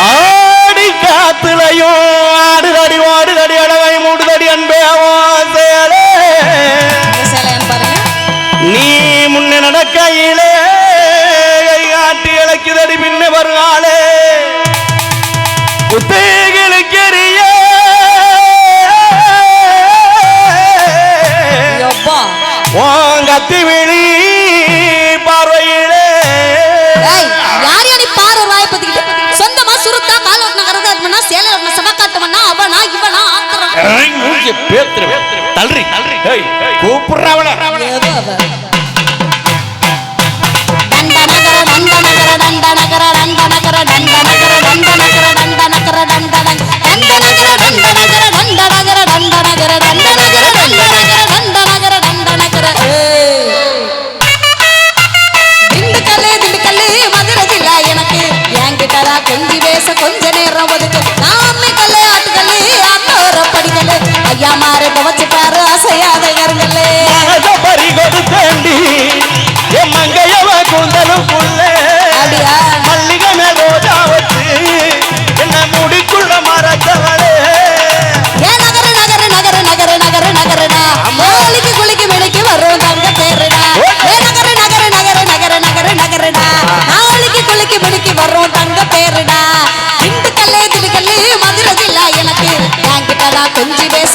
ஆடி காத்துலையும் ஆடுதடி ஓடுதடி அடவை மூடுதடி அன்பே பாருங்க. நீ முன்ன நடக்கையிலே கை காட்டி இழக்குதடி பின்ன வருகாலே. குத்தேகளுக்கெரிய கத்தி விழி பார்வையிலே. மூஞ்சி பேத்துரு. தள்ளுறி. கூப்பிடுறவள தண்ட நகர தண்ட நகர தண்ட நகர தண்ட நகர தண்ட நகர தண்ட நகர தண்ட ஐயா மாறு துவச்சு பாரு அசையாத மனச பறி கொடுத்தேண்டி என் மங்கையவ கூந்தலுக்குள்ளே அப்படியா? மல்லிகை மேல் ரோஜா வச்சு என்ன முடிக்குள்ள மரத்தவளே ஏ நகரு நகரு நகரு நகரு நகரு நகருடா. கோழிக்கு குளிக்கு மிளிக்கு வரும் தங்க பேருடா ஏ நகரு நகரு நகரு நகரு நகரு நகருடா. நாளைக்கு குளிக்கு மிளிக்கு வரும் தங்க பேருடா திண்டுக்கல்லே திண்டுக்கல்லு மதுரை ஜில்லா எனக்கு. என்கிட்டடா கொஞ்சி பேச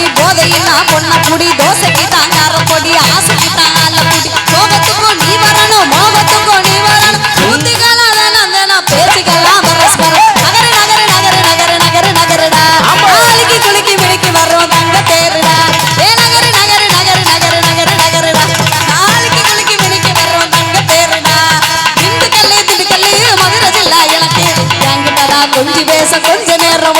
மைக்க புடி போதையில் நான் பொண்ண புடி தோசைக்கு தான் கார பொடி ஆசைக்கு தான் ஆல புடி சோகத்துக்கும் நீ வரணும் மோகத்துக்கும் நீ வரணும். ஊத்திக்கலாம் நான் பேசிக்கலாம் பரஸ்பரம் நகரு நகரு நகரு நகரு நகரு நகருடா. நாளைக்கு குளிக்கி மிளிக்கி வர்றோம் தங்க தேருடா. ஏ நகரு நகரு நகரு நகரு நகரு நகருடா. நாளைக்கு குளிக்கி மிளிக்கி வர்றோம் தங்க தேருடா. திண்டுக்கல்லு திண்டுக்கல்லு மதுரை ஜில்லா எனக்கு என்கிட்டடா கொஞ்சி பேச கொஞ்ச நேரம்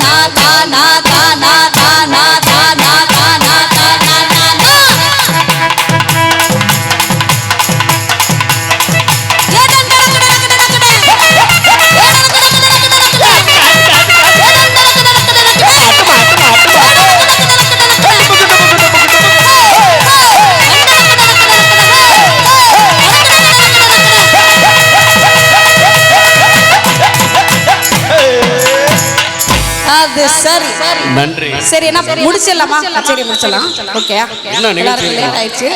la la la la அது சரி. நன்றி. சரி என்ன முடிச்சிடலாமா? சரி முடிச்சிடலாம். ஓகே? எல்லாருக்கும் லேட் ஆயிடுச்சு.